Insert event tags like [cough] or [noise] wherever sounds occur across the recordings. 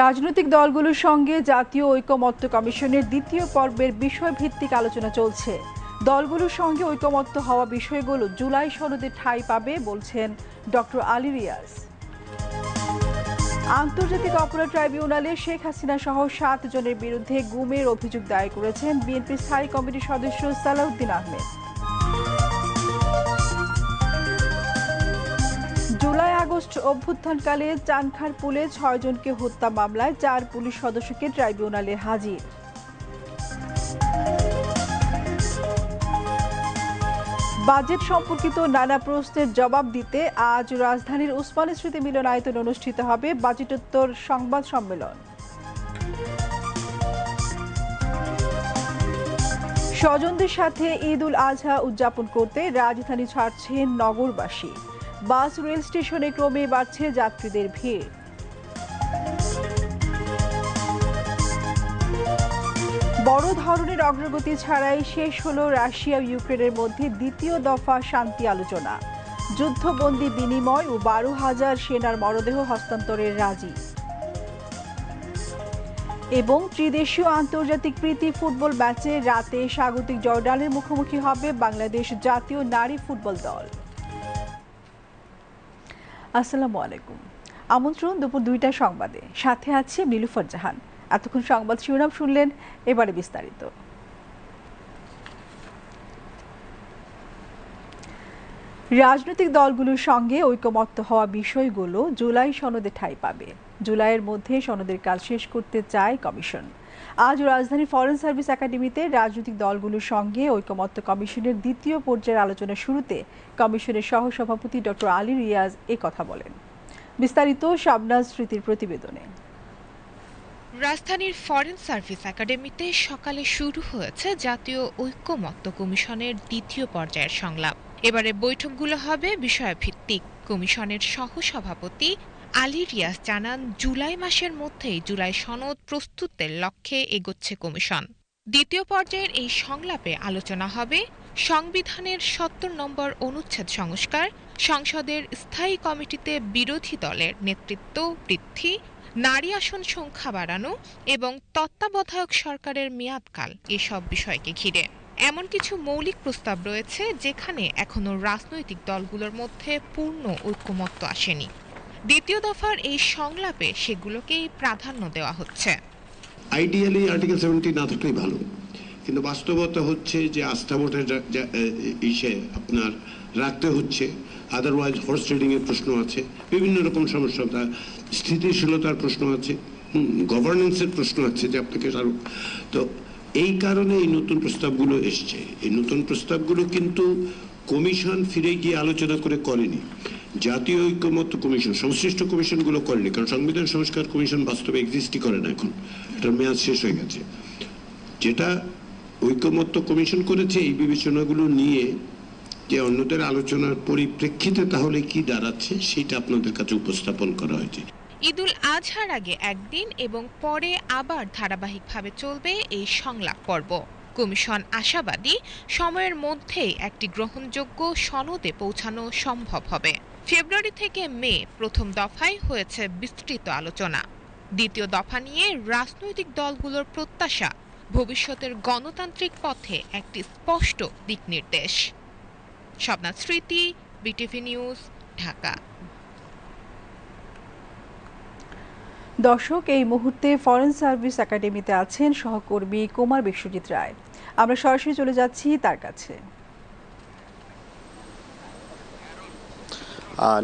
রাজনৈতিক দলগুলোর সঙ্গে জাতীয় ঐকমত্য কমিশনের দ্বিতীয় পর্বের বিষয়ভিত্তিক আলোচনা চলছে। দলগুলোর সঙ্গে ঐকমত্য হওয়া বিষয়গুলো জুলাই সনদে ঠাঁই পাবে বলছেন ডক্টর আলী রিয়াজ। আন্তর্জাতিক অপরাধ ট্রাইব্যুনালে শেখ হাসিনা সহ সাত জনের বিরুদ্ধে গুমের অভিযোগ দায়ের করেছেন বিএনপির স্থায়ী কমিটির সদস্য সালাউদ্দিন আহমেদ। আগস্ট অভ্যুত্থানকালে চানখার পুলে ছয়জনকে হত্যা মামলায় চার পুলিশ সদস্যকে ট্রাইব্যুনালে হাজির। বাজেট সম্পর্কিত নানা প্রশ্নের জবাব দিতে আজ রাজধানীর উসমানী স্মৃতি মিলনায়তন অনুষ্ঠিত হবে বাজেটোত্তর সংবাদ সম্মেলন। স্বজনদের সাথে ঈদ উল আজহা উদযাপন করতে রাজধানী ছাড়ছেন নগরবাসী। বাস, রেল স্টেশনে ক্রমে বাড়ছে যাত্রীদের ভিড়। বড় ধরনের অগ্রগতি ছাড়াই শেষ হলো রাশিয়া, ইউক্রেনের মধ্যে দ্বিতীয় দফা শান্তি আলোচনা। যুদ্ধবন্দী বিনিময় ও বারো হাজার সেনার মরদেহ হস্তান্তরের রাজি। এবং ত্রিদেশীয় আন্তর্জাতিক প্রীতি ফুটবল ম্যাচে রাতে স্বাগতিক জর্ডানের মুখোমুখি হবে বাংলাদেশ জাতীয় নারী ফুটবল দল। আসসালামু আলাইকুম। আমন্ত্রণ দুপুর দুইটা সংবাদে। সাথে আছে নীলুফার জাহান এতক্ষণ সংবাদ শিরোনাম শুনলেন, এবারে বিস্তারিত। রাজনৈতিক দলগুলোর সঙ্গে ঐকমত্য হওয়া বিষয়গুলো জুলাই সনদে ঠাঁই পাবে। জুলাইয়ের মধ্যে সনদের কাজ শেষ করতে চায় কমিশন। আজ রাজধানী ফরেন সার্ভিস একাডেমিতে রাজনৈতিক দলগুলোর সঙ্গে ঐকমত্য কমিশনের দ্বিতীয় পর্যায়ের আলোচনা শুরুতে কমিশনের সহসভাপতি ডক্টর আলী রিয়াজ এ কথা বলেন। বিস্তারিত শাবনাজ স্মৃতির প্রতিবেদনে। রাজধানীর ফরেন সার্ভিস একাডেমিতে সকালে শুরু হয়েছে জাতীয় ঐক্যমত্য কমিশনের দ্বিতীয় পর্যায়ের সংলাপ। এবারে বৈঠকগুলো হবে বিষয়ভিত্তিক। কমিশনের সহসভাপতি আলী রিয়াজ জানান, জুলাই মাসের মধ্যেই জুলাই সনদ প্রস্তুতের লক্ষ্যে এগোচ্ছে কমিশন। দ্বিতীয় পর্যায়ের এই সংলাপে আলোচনা হবে সংবিধানের সত্তর নম্বর অনুচ্ছেদ সংস্কার, সংসদের স্থায়ী কমিটিতে বিরোধী দলের নেতৃত্ব বৃদ্ধি, নারী আসন সংখ্যা বাড়ানো এবং তত্ত্বাবধায়ক সরকারের মেয়াদকাল এসব বিষয়কে ঘিরে। এমন কিছু মৌলিক প্রস্তাব রয়েছে যেখানে এখনও রাজনৈতিক দলগুলোর মধ্যে পূর্ণ ঐক্যমত্য আসেনি। দ্বিতীয় দফার এই সংলাপে সেগুলোকেই প্রাধান্য দেওয়া হচ্ছে। আইডিয়ালি আর্টিকেল সেভেন্টি না থাকলেই ভালো। কিন্তু বাস্তবতা হচ্ছে যে আস্থা ভোটের ইসে আপনার রাখতে হচ্ছে। আদারওয়াইজ হর্স ট্রেডিং এর প্রশ্ন আছে। বিভিন্ন রকম সমস্যা স্থিতিশীলতার প্রশ্ন আছে। গভর্নেন্সের প্রশ্ন আছে যে আপনাকে তো এই কারণে এই নতুন প্রস্তাবগুলো এসছে। এই নতুন প্রস্তাবগুলো কিন্তু কমিশন ফিরে গিয়ে আলোচনা করে করেনি। জাতীয় ঐক্যমত্য কমিশন, সংশ্লিষ্ট কমিশনগুলো করেনি কারণ সংবিধান সংস্কার কমিশন বাস্তবে এক্সিস্টই করে না এখন, এটার মেয়াদ শেষ হয়ে গেছে। যেটা ঐক্যমত্য কমিশন করেছে, এই বিবেচনাগুলো নিয়ে যে অন্যদের আলোচনার পরিপ্রেক্ষিতে তাহলে কি দাঁড়াচ্ছে, সেটা আপনাদের কাছে উপস্থাপন করা হয়েছে। ঈদুল আজহার আগে একদিন এবং পরে আবার ধারাবাহিকভাবে চলবে এই সংলাপ পর্ব। কমিশন আশাবাদী, সময়ের মধ্যেই একটি গ্রহণযোগ্য সনদে পৌঁছানো সম্ভব হবে। ফেব্রুয়ারি থেকে মে প্রথম দফায় হয়েছে বিস্তৃত আলোচনা। দ্বিতীয় দফা নিয়ে রাজনৈতিক দলগুলোর প্রত্যাশা, ভবিষ্যতের গণতান্ত্রিক পথে একটি স্পষ্ট দিকনির্দেশ। স্বপ্নাথ স্মৃতি, বিটিভি নিউজ, ঢাকা। দর্শক, এই মুহূর্তে ফরেন সার্ভিস একাডেমিতে আছেন সহকর্মী কুমার বিশ্বজিৎ রায়। আমরা সরাসরি চলে যাচ্ছি তার কাছে।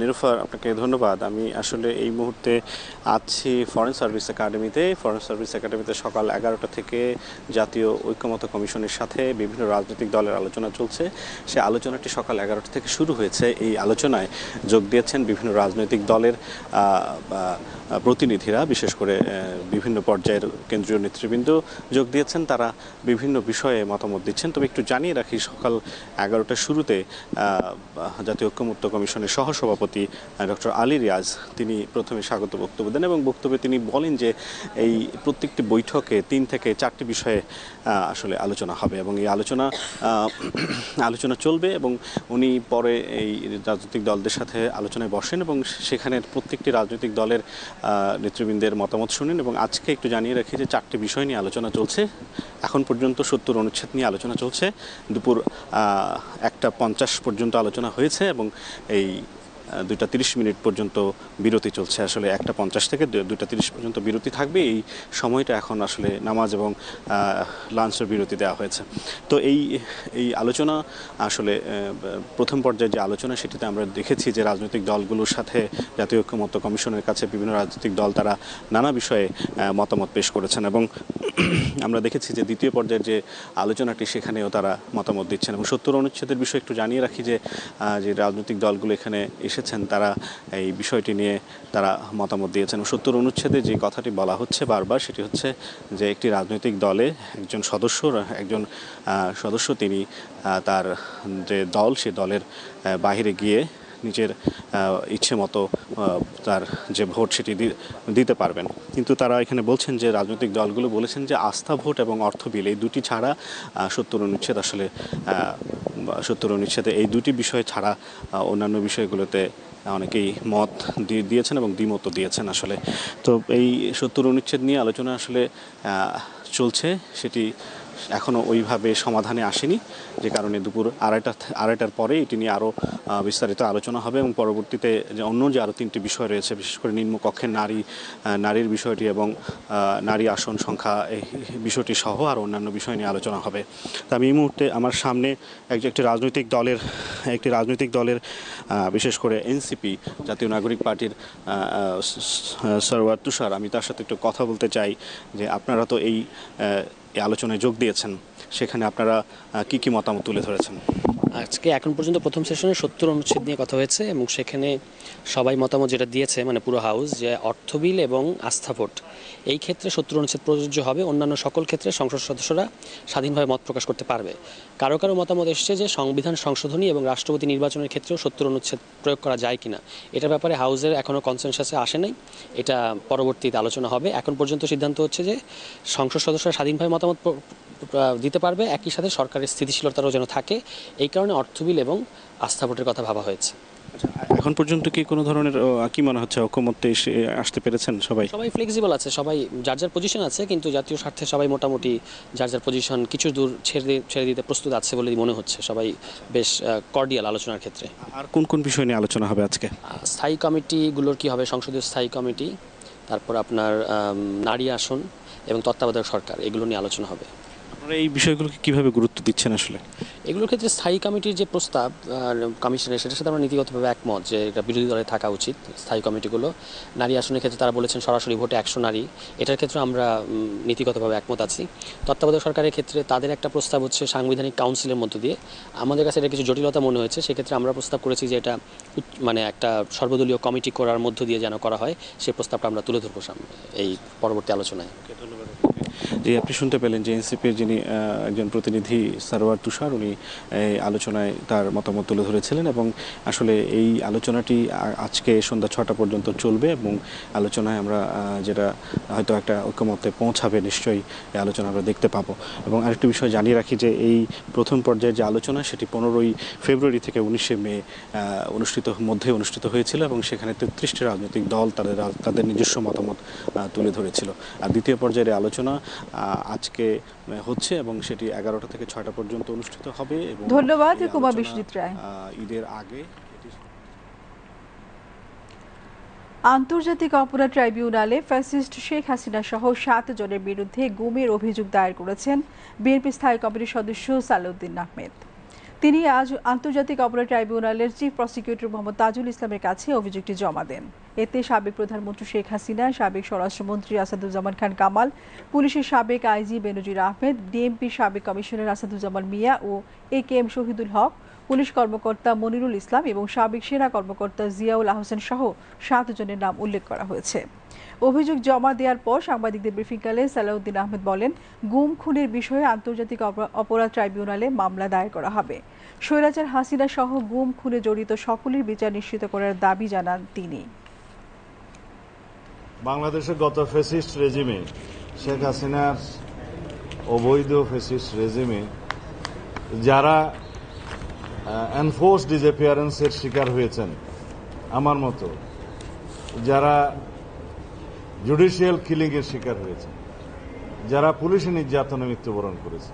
নিরুফার, আপনাকে ধন্যবাদ। আমি আসলে এই মুহূর্তে আছি ফরেন সার্ভিস একাডেমিতে ফরেন সার্ভিস একাডেমিতে সকাল এগারোটা থেকে জাতীয় ঐক্যমত কমিশনের সাথে বিভিন্ন রাজনৈতিক দলের আলোচনা চলছে। সে আলোচনাটি সকাল এগারোটা থেকে শুরু হয়েছে। এই আলোচনায় যোগ দিয়েছেন বিভিন্ন রাজনৈতিক দলের প্রতিনিধিরা, বিশেষ করে বিভিন্ন পর্যায়ের কেন্দ্রীয় নেতৃবৃন্দ যোগ দিয়েছেন। তারা বিভিন্ন বিষয়ে মতামত দিচ্ছেন। তবে একটু জানিয়ে রাখি, সকাল এগারোটার শুরুতে জাতীয় ঐক্যমত্য কমিশনের সহ সহসভাপতি ডক্টর আলী রিয়াজ, তিনি প্রথমে স্বাগত বক্তব্য দেন এবং বক্তব্যে তিনি বলেন যে এই প্রত্যেকটি বৈঠকে তিন থেকে চারটি বিষয়ে আসলে আলোচনা হবে এবং এই আলোচনা [clears throat] আলোচনা চলবে এবং উনি পরে এই রাজনৈতিক দলদের সাথে আলোচনায় বসেন এবং সেখানের প্রত্যেকটি রাজনৈতিক দলের নেতৃবৃন্দের মতামত শুনেন এবং আজকে একটু জানিয়ে রাখি যে চারটি বিষয় নিয়ে আলোচনা চলছে। এখন পর্যন্ত সত্তর অনুচ্ছেদ নিয়ে আলোচনা চলছে। দুপুর একটা পঞ্চাশ পর্যন্ত আলোচনা হয়েছে এবং এই দুইটা তিরিশ মিনিট পর্যন্ত বিরতি চলছে। আসলে একটা পঞ্চাশ থেকে দুইটা তিরিশ পর্যন্ত বিরতি থাকবে। এই সময়টা এখন আসলে নামাজ এবং লাঞ্চের বিরতি দেওয়া হয়েছে। তো এই এই আলোচনা আসলে প্রথম পর্যায়ে যে আলোচনা, সেটিতে আমরা দেখেছি যে রাজনৈতিক দলগুলোর সাথে জাতীয় ঐক্যমত্য কমিশনের কাছে বিভিন্ন রাজনৈতিক দল তারা নানা বিষয়ে মতামত পেশ করেছেন এবং [clears throat] আমরা দেখেছি যে দ্বিতীয় পর্যায়ের যে আলোচনাটি, সেখানেও তারা মতামত দিচ্ছেন। এবং সত্তর অনুচ্ছেদের বিষয়ে একটু জানিয়ে রাখি যে যে রাজনৈতিক দলগুলো এখানে এসেছেন, তারা এই বিষয়টি নিয়ে তারা মতামত দিয়েছেন। সত্তর অনুচ্ছেদে যে কথাটি বলা হচ্ছে বারবার, সেটি হচ্ছে যে একটি রাজনৈতিক দলে একজন সদস্য একজন সদস্য তিনি তার যে দল, সে দলের বাহিরে গিয়ে নিজের ইচ্ছে মতো তার যে ভোট সেটি দিতে পারবেন। কিন্তু তারা এখানে বলছেন যে রাজনৈতিক দলগুলো বলেছেন যে আস্থা ভোট এবং অর্থ বিল, এই দুটি ছাড়া সত্তর অনুচ্ছেদ আসলে সত্তর অনুচ্ছেদে এই দুটি বিষয় ছাড়া অন্যান্য বিষয়গুলোতে অনেকেই মত দিয়ে দিয়েছেন এবং দ্বিমতও দিয়েছেন আসলে। তো এই সত্তর অনুচ্ছেদ নিয়ে আলোচনা আসলে চলছে, সেটি এখনও ওইভাবে সমাধানে আসেনি, যে কারণে দুপুর আড়াইটা, আড়াইটার পরে এটি নিয়ে আরও বিস্তারিত আলোচনা হবে এবং পরবর্তীতে যে অন্য যে আরও তিনটি বিষয় রয়েছে, বিশেষ করে নিম্নকক্ষের নারী নারীর বিষয়টি এবং নারী আসন সংখ্যা এই বিষয়টি সহ আর অন্যান্য বিষয় নিয়ে আলোচনা হবে। তো আমি এই মুহূর্তে আমার সামনে একটি একটি রাজনৈতিক দলের, একটি রাজনৈতিক দলের বিশেষ করে এনসিপি, জাতীয় নাগরিক পার্টির সরওয়ার তুষার, আমি তার সাথে একটু কথা বলতে চাই, যে আপনারা তো এই আলোচনায় যোগ দিয়েছেন, সেখানে আপনারা কি কি মতামত তুলে ধরেছেন? আজকে এখন পর্যন্ত প্রথম সেশনে সত্তর অনুচ্ছেদ নিয়ে কথা হয়েছে এবং সেখানে সবাই মতামত যেটা দিয়েছে মানে পুরো হাউস, যে অর্থবিল এবং আস্থা ভোট। এই ক্ষেত্রে সত্তর অনুচ্ছেদ প্রযোজ্য হবে। অন্যান্য সকল ক্ষেত্রে সংসদ সদস্যরা স্বাধীনভাবে মত প্রকাশ করতে পারবে। কারও কারও মতামত এসছে যে সংবিধান সংশোধনী এবং রাষ্ট্রপতি নির্বাচনের ক্ষেত্রেও সত্তর অনুচ্ছেদ প্রয়োগ করা যায় কিনা। এটার ব্যাপারে হাউসের এখনও কনসেনসাসে আসে নাই। এটা পরবর্তীতে আলোচনা হবে। এখন পর্যন্ত সিদ্ধান্ত হচ্ছে যে সংসদ সদস্যরা স্বাধীনভাবে মতামত দিতে পারবে। একই সাথে সরকারের স্থিতিশীলতারও যেন থাকে। এই কারণে অর্থবিল এবং আস্থা ভোটের কথা ভাবা হয়েছে। এখন পর্যন্ত কি কোনো ধরনের কি মনে হচ্ছে ঐকমত্যে এসে আসতে পেরেছেন সবাই? সবাই ফ্লেক্সিবল আছে সবাই যার যার পজিশন আছে কিন্তু জাতীয় স্বার্থে সবাই মোটামুটি যার যার পজিশন কিছু দূর ছেড়ে ছেড়ে দিতে প্রস্তুত আছে বলে মনে হচ্ছে সবাই বেশ কর্ডিয়াল আলোচনার ক্ষেত্রে। আর কোন কোন বিষয় নিয়ে আলোচনা হবে আজকে? স্থায়ী কমিটিগুলোর কি হবে? সংসদীয় স্থায়ী কমিটি তারপর আপনার নারী আসন এবং তত্ত্বাবধায়ক সরকার এগুলো নিয়ে আলোচনা হবে। আপনারা এই বিষয়গুলোকে কীভাবে গুরুত্ব দিচ্ছেন আসলে? এগুলোর ক্ষেত্রে স্থায়ী কমিটির যে প্রস্তাব কমিশনের সেটার সাথে আমরা নীতিগতভাবে একমত যে এটা বিরোধী দলে থাকা উচিত স্থায়ী কমিটিগুলো। নারী আসনের ক্ষেত্রে তারা বলেছেন সরাসরি ভোটে একশো নারী। এটার ক্ষেত্রে আমরা নীতিগতভাবে একমত আছি। তত্ত্বাবধায়ক সরকারের ক্ষেত্রে তাদের একটা প্রস্তাব হচ্ছে সাংবিধানিক কাউন্সিলের মধ্য দিয়ে। আমাদের কাছে এটা কিছু জটিলতা মনে হয়েছে সেক্ষেত্রে আমরা প্রস্তাব করেছি যে এটা মানে একটা সর্বদলীয় কমিটি করার মধ্য দিয়ে যেন করা হয়। সেই প্রস্তাবটা আমরা তুলে ধরবো সামনে এই পরবর্তী আলোচনায়। যে আপনি শুনতে পেলেন যে এনসিপির যিনি একজন প্রতিনিধি সারোয়ার তুষার, উনি এই আলোচনায় তার মতামত তুলে ধরেছিলেন এবং আসলে এই আলোচনাটি আজকে সন্ধ্যা ছটা পর্যন্ত চলবে এবং আলোচনায় আমরা যেটা হয়তো একটা ঐক্যমতে পৌঁছাবে নিশ্চয়ই এই আলোচনা আমরা দেখতে পাবো। এবং আরেকটি বিষয় জানিয়ে রাখি যে এই প্রথম পর্যায়ের যে আলোচনা সেটি পনেরোই ফেব্রুয়ারি থেকে উনিশে মে অনুষ্ঠিত, মধ্যে অনুষ্ঠিত হয়েছিল এবং সেখানে তেত্রিশটি রাজনৈতিক দল তাদের তাদের নিজস্ব মতামত তুলে ধরেছিল। আর দ্বিতীয় পর্যায়ের আলোচনা আজকে হচ্ছে এবং সেটি এগারোটা থেকে ছয়টা পর্যন্ত অনুষ্ঠিত হবে এবং ধন্যবাদ, কুমার বিশ্বজিৎ রায়। ঈদের আগে আন্তর্জাতিক অপরাধ ট্রাইব্যুনালে ফ্যাসিস্ট শেখ হাসিনা সহ সাত জনের বিরুদ্ধে গুমের অভিযোগ দায়ের করেছেন বিএনপি স্থায়ী কমিটির সদস্য সালাউদ্দিন আহমেদ তিনি আজ আন্তর্জাতিক অপরাধ ট্রাইব্যুনালের চিফ প্রসিকিউটর মোহাম্মদ তাজুল ইসলামের কাছে অভিযোগটি জমা দেন। এতে সাবেক প্রধানমন্ত্রী শেখ হাসিনা, সাবেক স্বরাষ্ট্রমন্ত্রী আসাদুজ্জামান খান কামাল, পুলিশের সাবেক আইজি বেনজির আহমেদ ডিএমপির সাবেক commissioner Asaduzzaman Mia O A K M Shahidul Haque, police কর্মকর্তা মনিরুল ইসলাম এবং সাবেক সেনা কর্মকর্তা জিয়াউল আহসেন সহ সাত জনের নাম উল্লেখ করা হয়েছে। অভিযোগ জমা দেওয়ার পর সাংবাদিকদের ব্রিফিংকালে সালাউদ্দিন আহমেদ বলেন, গুম খুনের বিষয়ে আন্তর্জাতিক অপরা- অপরাধ ট্রাইব্যুনালে মামলা দায়ের করা হবে। স্বৈরাচার হাসিনা সহ গুম খুনে জড়িত সকলের বিচার নিশ্চিত করার দাবি জানান তিনি। বাংলাদেশের গত ফেসিস্ট রেজিমে শেখ হাসিনার অবৈধ ফেসিস্ট রেজিমে যারা এনফোর্স ডিসঅ্যাপিয়ারেন্সের শিকার হয়েছেন, আমার মতো, যারা জুডিশিয়াল কিলিংয়ের শিকার হয়েছে। যারা পুলিশি নির্যাতনে মৃত্যুবরণ করেছে।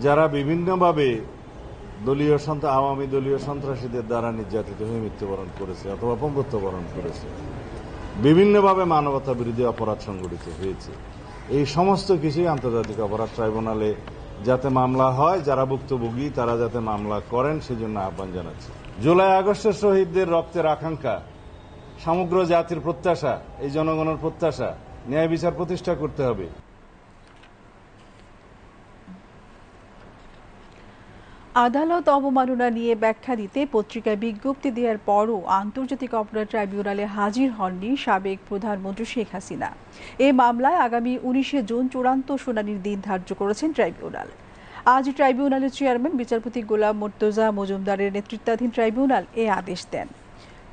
যারা বিভিন্নভাবে দলীয় সন্ত্রা, আওয়ামী দলীয় সন্ত্রাসীদের দ্বারা নির্যাতিত হয়ে মৃত্যুবরণ করেছে অথবা পঙ্গুত্ববরণ করেছে। বিভিন্নভাবে মানবতা বিরোধী অপরাধ সংঘটিত হয়েছে। এই সমস্ত কিছুই আন্তর্জাতিক অপরাধ ট্রাইব্যুনালে যাতে মামলা হয়, যারা ভুক্তভোগী, তারা যাতে মামলা করেন, সেজন্য আহ্বান জানাচ্ছি। জুলাই আগস্টের শহীদদের রক্তের আকাঙ্ক্ষা সমগ্র জাতির প্রত্যাশা, এই জনগণের প্রত্যাশা, ন্যায় বিচার প্রতিষ্ঠা করতে হবে। আদালত অবমাননা নিয়ে ব্যাখ্যা দিতে পত্রিকায় বিজ্ঞপ্তি দেওয়ার পরও আন্তর্জাতিক অপরাধ ট্রাইব্যুনালে হাজির হননি সাবেক প্রধানমন্ত্রী শেখ হাসিনা। এ মামলায় আগামী উনিশে জুন চূড়ান্ত শুনানির দিন ধার্য করেছেন ট্রাইব্যুনাল। আজ ট্রাইব্যুনালের চেয়ারম্যান, বিচারপতি গোলাম মোর্তজা মজুমদারের নেতৃত্বাধীন ট্রাইব্যুনাল এ আদেশ দেন।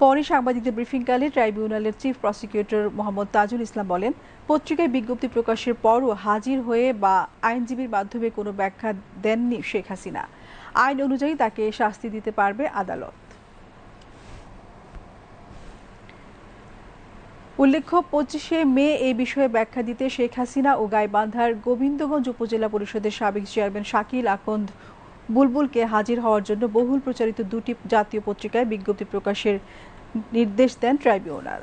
পরে সাংবাদিকদের ব্রিফিংকালে ট্রাইব্যুনালের চিফ প্রসিকিউটর মোহাম্মদ তাজুল ইসলাম বলেন, পত্রিকায় বিজ্ঞপ্তি প্রকাশের পরও হাজির হয়ে বা আইনজীবীর মাধ্যমে কোনো ব্যাখ্যা দেননি শেখ হাসিনা। আইন অনুযায়ী তাকে শাস্তি দিতে পারবে আদালত। উল্লেখ্য, পঁচিশে মে এই বিষয়ে ব্যাখ্যা দিতে শেখ হাসিনা ও গাইবান্ধার গোবিন্দগঞ্জ উপজেলা পরিষদের সাবেক চেয়ারম্যান শাকিল আকন্দ বুলবুলকে হাজির হওয়ার জন্য বহুল প্রচারিত দুটি জাতীয় পত্রিকায় বিজ্ঞপ্তি প্রকাশের নির্দেশ দেন ট্রাইব্যুনাল।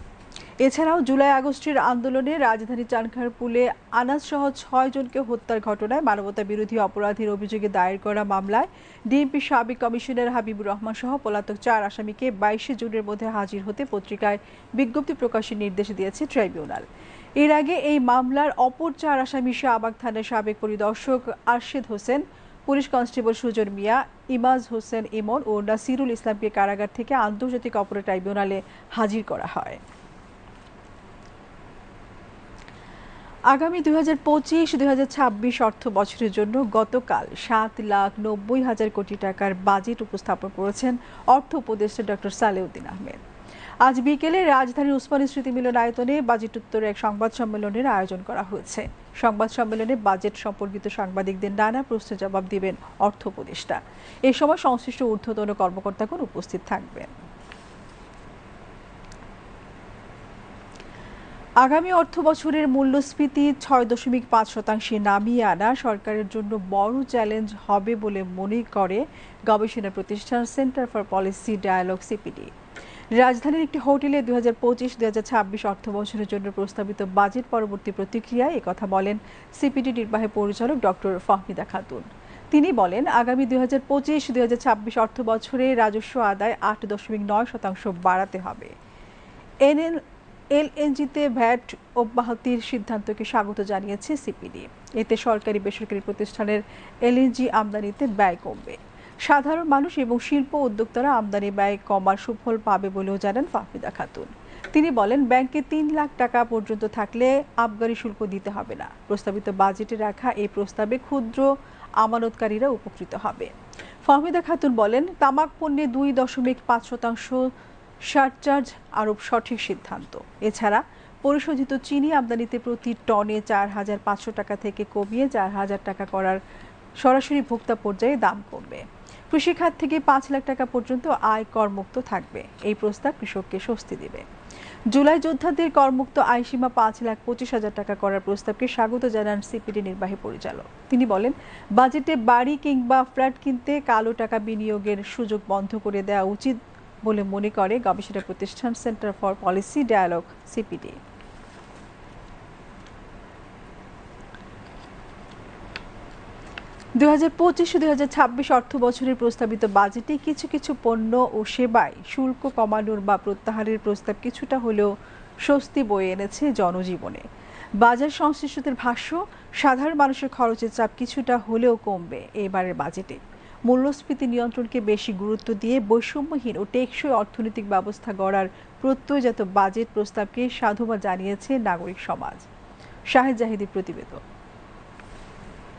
এছাড়াও জুলাই আগস্টের আন্দোলনে রাজধানী চানখারপুলে আনাজ সহ ছয় জনকে হত্যার ঘটনায় মানবতা বিরোধী অপরাধের অভিযোগে দায়ের করা মামলায় ডিএমপি সাবেক কমিশনার হাবিবুর রহমান সহ পলাতক চার আসামিকে বাইশে জুনের মধ্যে হাজির হতে পত্রিকায় বিজ্ঞপ্তি প্রকাশের নির্দেশ দিয়েছে ট্রাইব্যুনাল। এর আগে এই মামলার অপর চার আসামি শাহবাগ থানার সাবেক পরিদর্শক আরশেদ হোসেন পুলিশ কনস্টেবল সুজন মিয়া, ইমাজ হোসেন ইমন ও নাসিরুল ইসলামকে কারাগার থেকে আন্তর্জাতিক অপরাধ ট্রাইব্যুনালে হাজির করা হয়। আগামী দুই হাজার পঁচিশ, দুই হাজার ছাব্বিশ অর্থ বছরের জন্য গতকাল সাত লাখ নব্বই হাজার কোটি টাকার বাজেট উপস্থাপন করেছেন অর্থ উপদেষ্টা ডক্টর সালেউদ্দিন আহমেদ। আজ বিকেলে রাজধানীর উসমানী স্মৃতি মিলন আয়তনে বাজেট উত্তরে এক সংবাদ সম্মেলনের আয়োজন করা হয়েছে। সংবাদ সম্মেলনে বাজেট সম্পর্কিত সাংবাদিকদের নানা প্রশ্নের জবাব দিবেন অর্থ উপদেষ্টা। এ সময় সংশ্লিষ্ট ঊর্ধ্বতন কর্মকর্তাগণ উপস্থিত থাকবেন। আগামী অর্থ বছরের মূল্যস্ফীতি ছয় দশমিক পাঁচ শতাংশে নামিয়ে আনা সরকারের জন্য বড় চ্যালেঞ্জ হবে বলে মনে করে গবেষণা প্রতিষ্ঠান Centre for Policy Dialogue CPD. রাজধানীর একটি হোটেলে দুই হাজার পঁচিশ, দুই ছাব্বিশ অর্থ জন্য প্রস্তাবিত বাজেট পরবর্তী প্রতিক্রিয়ায় একথা বলেন সিপিডি নির্বাহী পরিচালক ডক্টর ফাহমিদা খাতুন। তিনি বলেন, আগামী দুই হাজার পঁচিশ, দুই হাজার ছাব্বিশ অর্থ বছরে রাজস্ব আদায় আট দশমিক নয় শতাংশ বাড়াতে হবে। এনএল, এলএনজিতে ভ্যাট অব্যাহতির সিদ্ধান্তকে স্বাগত জানিয়েছে সিপিডি। এতে সরকারি বেসরকারি প্রতিষ্ঠানের এলএনজি আমদানিতে ব্যয় কমবে। সাধারণ মানুষ এবং শিল্প উদ্যোক্তারা আমদানি ব্যয় কমার সুফল পাবে বলেও জানান ফাহমিদা খাতুন। তিনি বলেন, ব্যাংকে তিন লাখ টাকা পর্যন্ত থাকলে আবগারি শুল্ক দিতে হবে না। প্রস্তাবিত বাজেটে রাখা এই প্রস্তাবে ক্ষুদ্র আমানতকারীরা উপকৃত হবে। ফাহমিদা খাতুন বলেন, তামাক পণ্যে দুই দশমিক পাঁচ শতাংশ সারচার্জ আরোপ সঠিক সিদ্ধান্ত। এছাড়া, পরিশোধিত চিনি আমদানিতে প্রতি টনে চার হাজার পাঁচশো টাকা থেকে কমিয়ে চার হাজার টাকা করার সরাসরি ভোক্তা পর্যায়ে দাম কমবে। কৃষিখাত থেকে পাঁচ লাখ টাকা পর্যন্ত আয় করমুক্ত থাকবে। এই প্রস্তাব কৃষককে স্বস্তি দেবে। জুলাই যোদ্ধাদের করমুক্ত আয়সীমা পাঁচ লাখ পঁচিশ হাজার টাকা করার প্রস্তাবকে স্বাগত জানান সিপিডি নির্বাহী পরিচালক। তিনি বলেন, বাজেটে বাড়ি কিংবা ফ্ল্যাট কিনতে কালো টাকা বিনিয়োগের সুযোগ বন্ধ করে দেওয়া উচিত বলে মনে করে গবেষণা প্রতিষ্ঠান Centre for Policy Dialogue CPD. দুই হাজার পঁচিশ দুই হাজার ছাব্বিশ অর্থ বছরের প্রস্তাবিত বাজেটে কিছু কিছু পণ্য ও সেবায় শুল্ক কমানোর বা প্রত্যাহারের প্রস্তাব কিছুটা হলেও স্বস্তি বয়ে এনেছে জনজীবনে। বাজার সংশ্লিষ্টদের ভাষ্য, সাধারণ মানুষের খরচের চাপ কিছুটা হলেও কমবে এবারের বাজেটে। মূল্যস্ফীতি নিয়ন্ত্রণকে বেশি গুরুত্ব দিয়ে বৈষম্যহীন ও টেকসই অর্থনৈতিক ব্যবস্থা গড়ার প্রত্যয়জাত বাজেট প্রস্তাবকে সাধুবাদ জানিয়েছে নাগরিক সমাজ। শাহেদ জাহিদি প্রতিবেদন।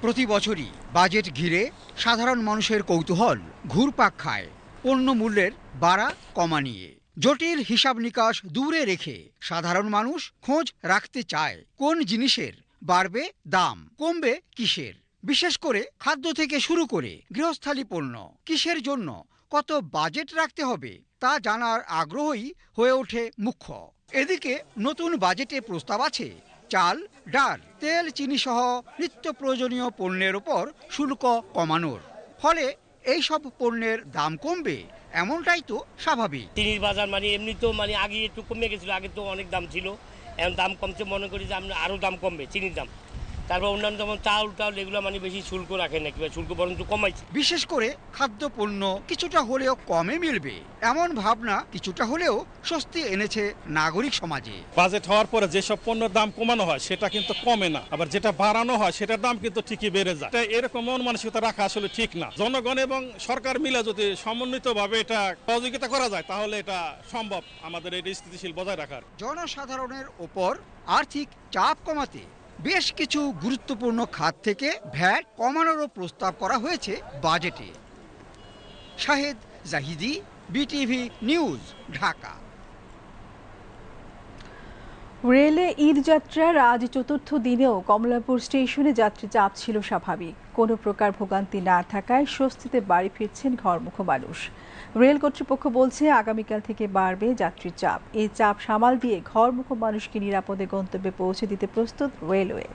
প্রতি বছরই বাজেট ঘিরে সাধারণ মানুষের কৌতূহল ঘুরপাক খায়। পণ্য মূল্যের বাড়া কমা নিয়ে। জটিল হিসাব নিকাশ দূরে রেখে সাধারণ মানুষ খোঁজ রাখতে চায় কোন জিনিসের বাড়বে দাম, কমবে কিসের। বিশেষ করে খাদ্য থেকে শুরু করে গৃহস্থালী পণ্য, কিসের জন্য কত বাজেট রাখতে হবে তা জানার আগ্রহই হয়ে ওঠে মুখ্য। এদিকে নতুন বাজেটে প্রস্তাব আছে চাল ডাল, তেল, চিনি সহ নিত্য প্রয়োজনীয় পণ্যের ওপর শুল্ক কমানোর। ফলে এই সব পণ্যের দাম কমবে, এমনটাই তো স্বাভাবিক। চিনির বাজার মানে এমনি তো মানে আগে একটু কমে গেছিল, আগে তো অনেক দাম ছিল। এখন দাম কমছে, মনে করি যে আমরা আরও দাম কমবে, চিনির দাম। তারপর অন্যান্য যেমন চাল টাউল এগুলো মানে বেশি শুল্ক রাখে না কিংবা শুল্ক বরঞ্চ কমাইছে। বিশেষ করে খাদ্যপণ্য কিছুটা হলেও কমে মিলবে এমন ভাবনা কিছুটা হলেও স্বস্তি এনেছে নাগরিক সমাজে। বাজেট হওয়ার পরে যেসব পণ্যের দাম কমানো হয় সেটা কিন্তু কমে না। আবার যেটা বাড়ানো হয় সেটার দাম কিন্তু ঠিকই বেড়ে যায়। তাই এরকম মন মানসিকতা রাখা আসলে ঠিক না। জনগণ এবং সরকার মিলে যদি সমন্বিতভাবে এটা সহযোগিতা করা যায় তাহলে এটা সম্ভব আমাদের এই স্থিতিশীল বজায় রাখার। জনসাধারণের ওপর আর্থিক চাপ কমাতে বেশ কিছু গুরুত্বপূর্ণ খাত থেকে ভ্যাট কমানোরও প্রস্তাব করা হয়েছে বাজেটে। Shahed Zahidi, BTV news, Dhaka. রেলে ঈদ যাত্রার আজ চতুর্থ দিনেও কমলাপুর স্টেশনে যাত্রী চাপ ছিল স্বাভাবিক। কোনো প্রকার ভোগান্তি না থাকায় স্বস্তিতে বাড়ি ফিরছেন ঘরমুখ মানুষ। রেল কর্তৃপক্ষ বলছে, আগামীকাল থেকে বাড়বে যাত্রীর চাপ। এই চাপ সামাল দিয়ে ঘরমুখ মানুষকে নিরাপদে গন্তব্যে পৌঁছে দিতে প্রস্তুত রেলওয়ে।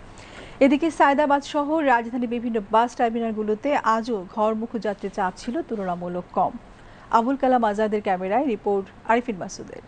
এদিকে সায়দাবাদ সহ রাজধানীর বিভিন্ন বাস টার্মিনালগুলোতে আজও ঘরমুখ যাত্রীর চাপ ছিল তুলনামূলক কম। আবুল কালাম আজাদের ক্যামেরায় রিপোর্ট আরিফিন মাসুদের।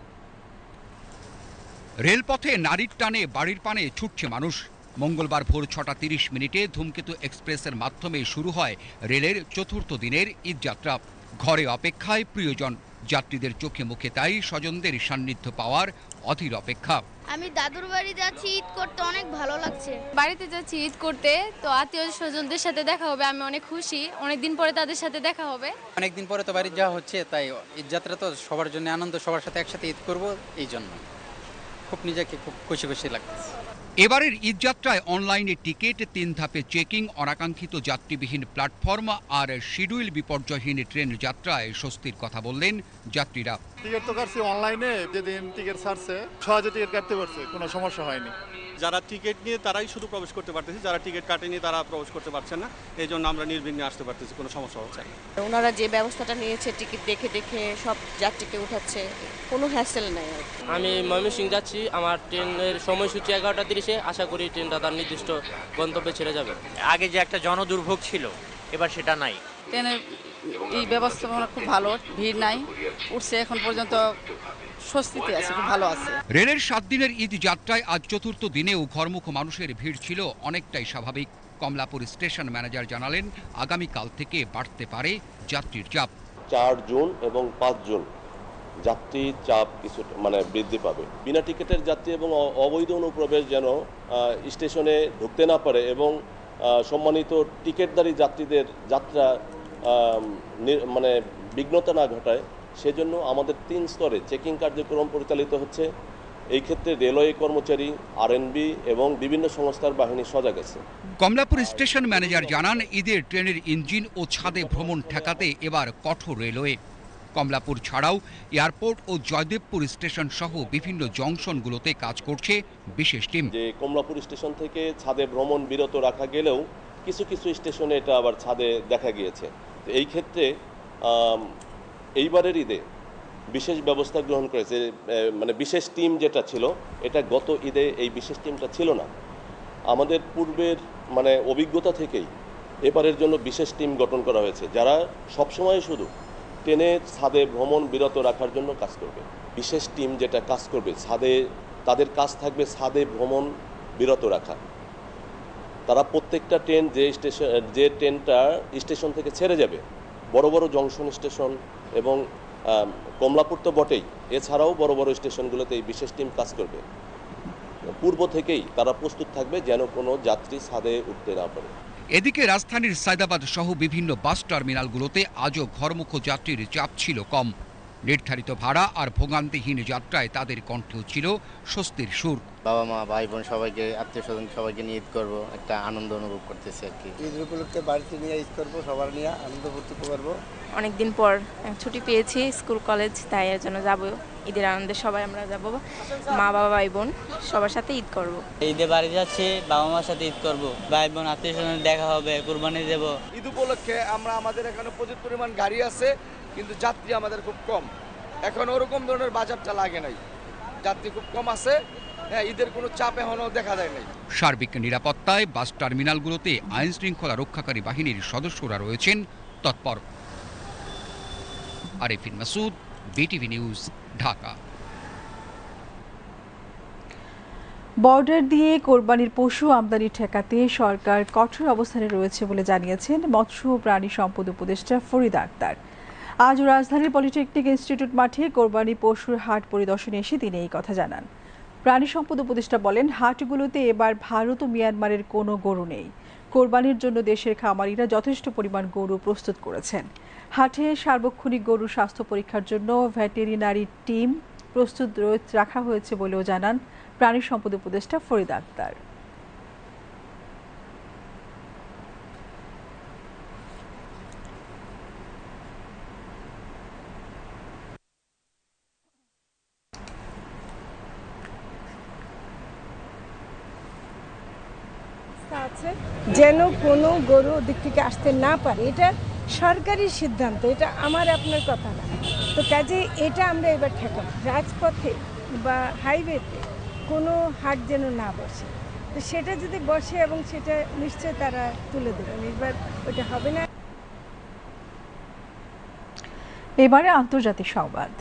রেলপথে নারীর টানে বাড়ির পানে ছুটছে মানুষ। মঙ্গলবার ভোর ছটা তিরিশ মিনিটে ধূমকেতু এক্সপ্রেসের মাধ্যমে শুরু হয় রেলের চতুর্থ দিনের ঈদযাত্রা ঘরে অপেক্ষায় প্রিয়জন। যাত্রীদের চোখে মুখে তাই স্বজনদের সান্নিধ্য পাওয়ার অধীর অপেক্ষা। আমি দাদুর বাড়ি যাচ্ছি ঈদ করতে অনেক ভালো লাগছে। বাড়িতে যাচ্ছি ঈদ করতে তো আত্মীয় স্বজনদের সাথে দেখা হবে আমি অনেক খুশি। অনেক দিন পরে তাদের সাথে দেখা হবে। অনেক দিন পরে তো বাড়ি যাওয়া হচ্ছে তাই ঈদ যাত্রা তো সবার জন্য আনন্দ সবার সাথে একসাথে ঈদ করব এই জন্য। খুব নিজেকে খুব খুশি খুশি লাগতেছে। এবারের ঈদযাত্রায় অনলাইনে টিকিট, তিন ধাপে চেকিং, অনাকাঙ্ক্ষিত যাত্রীবিহীন প্ল্যাটফর্ম আর শিডিউল বিপর্যয়হীন ট্রেন যাত্রায় স্বস্তির কথা বললেন যাত্রীরা। টিকিট তো কাটছি অনলাইনে, যেদিন টিকিট ছাড়ছে সহজে টিকিট কাটতে পারছে, কোনো সমস্যা হয়নি। যারা টিকিট নিয়ে তারাই শুধু প্রবেশ করতে পারতেছে যারা টিকিট কাটেনি তারা প্রবেশ করতে পারছে না এই জন্য আমরা নির্বিঘ্নে আসতে পারতেছি কোনো সমস্যা হচ্ছে না। ওনারা যে ব্যবস্থাটা নিয়েছে টিকিট দেখে দেখে সব যাত্রীকে উঠাচ্ছে কোনো হ্যাসেল নাই। আমি ময়মনসিং যাচ্ছি আমার ট্রেনের সময়সূচি এগারোটা তিরিশে আশা করি ট্রেনটা তার নির্দিষ্ট গন্তব্যে ছেড়ে যাবে। আগে যে একটা জনদুর্ভোগ ছিল এবার সেটা নাই। ট্রেনের এই ব্যবস্থাপনা খুব ভালো ভিড় নাই উঠছে এখন পর্যন্ত স্বস্তিতে আছে খুব ভালো আছে। রেলের সাত দিনের ঈদ যাত্রায় আজ চতুর্থ দিনেও ঘরমুখ মানুষের ভিড় ছিল অনেকটাই স্বাভাবিক কমলাপুর স্টেশন ম্যানেজার জানালেন আগামীকাল থেকে বাড়তে পারে যাত্রীর চাপ। চার জুন এবং পাঁচ জুন যাত্রী চাপ কিছু মানে বৃদ্ধি পাবে। বিনা টিকিটের যাত্রী এবং অবৈধ অনুপ্রবেশ যেন স্টেশনে ঢুকতে না পারে এবং সম্মানিত টিকিটধারী যাত্রীদের যাত্রা নি- মানে বিঘ্নতা না ঘটায় সেজন্য আমাদের তিন স্তরে চেকিং কার্যক্রম পরিচালিত হচ্ছে। এই ক্ষেত্রে রেলওয়ে কর্মচারী আরএনবি এবং বিভিন্ন সংস্থার বাহিনী সজাগ আছে। কমলাপুর স্টেশন ম্যানেজার জানান ঈদের ট্রেনের ইঞ্জিন ও ছাদে ভ্রমণ ঠেকাতে এবার কঠোর রেলওয়ে। কমলাপুর ছাড়াও এয়ারপোর্ট ও জয়দেবপুর স্টেশন সহ বিভিন্ন জংশনগুলোতে কাজ করছে বিশেষ টিম। যে কমলাপুর স্টেশন থেকে ছাদে ভ্রমণ বিরত রাখা গেলেও কিছু কিছু স্টেশনে এটা আবার ছাদে দেখা গিয়েছে। তো এই ক্ষেত্রে এইবারের ঈদে বিশেষ ব্যবস্থা গ্রহণ করেছে মানে বিশেষ টিম যেটা ছিল, এটা গত ঈদে এই বিশেষ টিমটা ছিল না। আমাদের পূর্বের মানে অভিজ্ঞতা থেকেই এবারের জন্য বিশেষ টিম গঠন করা হয়েছে, যারা সবসময় শুধু ট্রেনে ছাদে ভ্রমণ বিরত রাখার জন্য কাজ করবে। বিশেষ টিম যেটা কাজ করবে, ছাদে, তাদের কাজ থাকবে ছাদে ভ্রমণ বিরত রাখা। তারা প্রত্যেকটা ট্রেন যে স্টেশন, যে ট্রেনটা স্টেশন থেকে ছেড়ে যাবে, বড় বড় জংশন স্টেশন এবং কমলাপুর তো বটেই। এছাড়াও বড় বড় স্টেশনগুলোতে এই বিশেষ টিম কাজ করবে। পূর্ব থেকেই তারা প্রস্তুত থাকবে যেন কোনো যাত্রী ছাদে উঠতে না পারে। এদিকে রাজধানীর সায়দাবাদ সহ বিভিন্ন বাস টার্মিনালগুলোতে আজও ঘরমুখ যাত্রীর চাপ ছিল কম। নির্ধারিত ভাড়া আর ভোগান্তিহীন যাত্রায় তাদের কণ্ঠেও ছিল স্বস্তির সুর। বাবা মা ভাই বোন সবাইকে আত্মীয় স্বজন সবাইকে নিয়ে ঈদ করব একটা আনন্দ অনুভব করতেছি আর কি। ঈদ উপলক্ষে বাড়িতে নিয়ে ঈদ করব সবার নিয়ে আনন্দ করতে পারব অনেকদিন পর ছুটি পেয়েছি স্কুল কলেজ তাই এর জন্য যাব। ঈদের আনন্দে সবাই আমরা যাব। মা বাবা ভাই বোন সবার সাথে ঈদ করব। ঈদে বাড়ি যাচ্ছি বাবা মার সাথে ঈদ করব। ভাই বোন আত্মীয় স্বজন দেখা হবে কুরবানি দেব। ঈদ উপলক্ষে আমরা আমাদের এখানে প্রচুর পরিমাণ গাড়ি আছে। কিন্তু যাত্রী আমাদের খুব কম। এখন ওরকম ধরনের বাজারটা লাগে নাই। যাত্রী খুব কম আছে। হ্যাঁ ঈদের কোনো চাপ এখনও দেখা যায় নাই। সার্বিক নিরাপত্তায় বাস টার্মিনালগুলোতে আইন শৃঙ্খলা রক্ষাকারী বাহিনীর সদস্যরা রয়েছেন। তৎপর। Arifin Masud BTV news Dhaka. Border দিয়ে কোরবানির পশু আমদানি ঠেকাতে সরকার কঠোর অবস্থানে রয়েছে বলে জানিয়েছেন মৎস্য ও প্রাণী সম্পদ উপদেষ্টা ফরিদ আক্তার। আজ রাজধানীর পলিটেকনিক ইনস্টিটিউট মাঠে কোরবানি পশুর হাট পরিদর্শনে এসে তিনি এই কথা জানান। প্রাণী সম্পদ উপদেষ্টা বলেন, হাটগুলোতে এবার ভারত ও মিয়ানমারের কোনো গরু নেই। কোরবানির জন্য দেশের খামারিরা যথেষ্ট পরিমাণ গরু প্রস্তুত করেছেন। হাটে সার্বক্ষণিক গরু স্বাস্থ্য পরীক্ষার জন্য ভেটেরিনারি টিম প্রস্তুত রাখা হয়েছে বলেও জানান প্রাণী সম্পদ উপদেষ্টা ফরিদ আক্তার। আছে, যেন কোনো গরু ওদিক থেকে আসতে না পারে। এটা সরকারি সিদ্ধান্ত, এটা আমার আপনার কথা না। তো কাজে এটা আমরা এবার ঠেকাবো। রাজপথে বা হাইওয়েতে কোনো হাট যেন না বসে। তো সেটা যদি বসে এবং সেটা নিশ্চয় তারা তুলে দেবেন এবার ওটা হবে না। এবারে আন্তর্জাতিক সংবাদ।